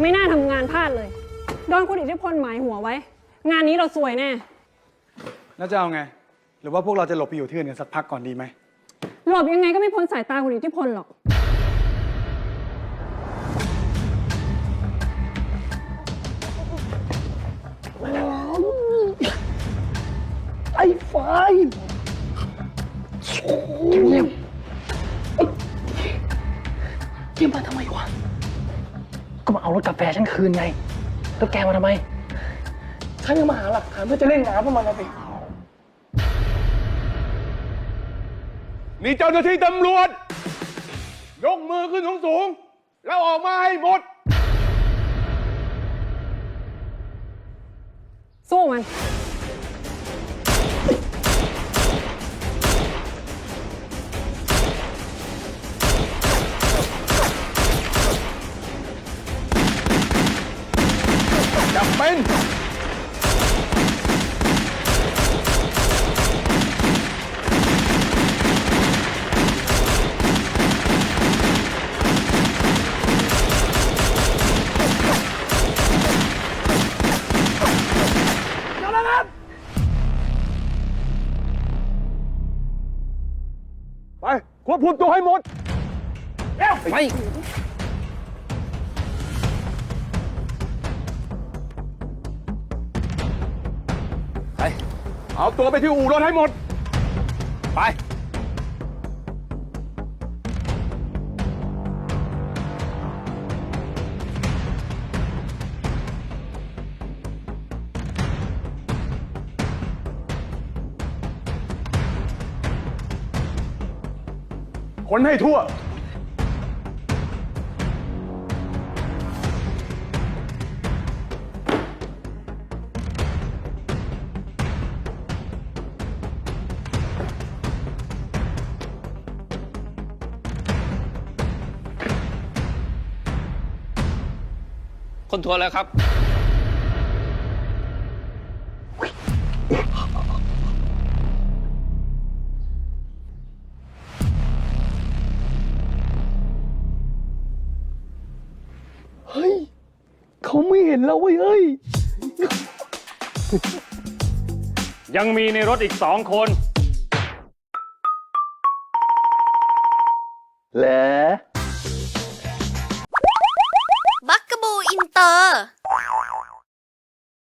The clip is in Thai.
ไม่น่าทำงานพลาดเลย โดนคนอิทธิพลหมายหัวไว้ งานนี้เราซวยแน่ แล้วจะเอาไง หรือว่าพวกเราจะหลบไปอยู่ที่อื่นกันสักพักก่อนดีไหม หลบยังไงก็ไม่พ้นสายตาคนอิทธิพลหรอก ไอ้ไฟเงียบไอ้เงียบมาทำไมวะ ก็มาเอารถกาแฟฉันคืนไง แล้วแกมาทำไม ฉันยังมาหาหลักฐานเพื่อจะเล่นงานพวกมันนะสิ นี่เจ้าหน้าที่ตำรวจ ยกมือขึ้นสูงสูงๆแล้วออกมาให้หมด เป็นไปควบคุมตัวให้หมดไปไป เอาตัวไปที่อู่รถให้หมด ไป คนให้ทั่ว คนทัวร์แล้วครับ เฮ้ย เขาไม่เห็นเราเว้ยเฮ้ย ยังมีในรถอีกสองคนเหรอ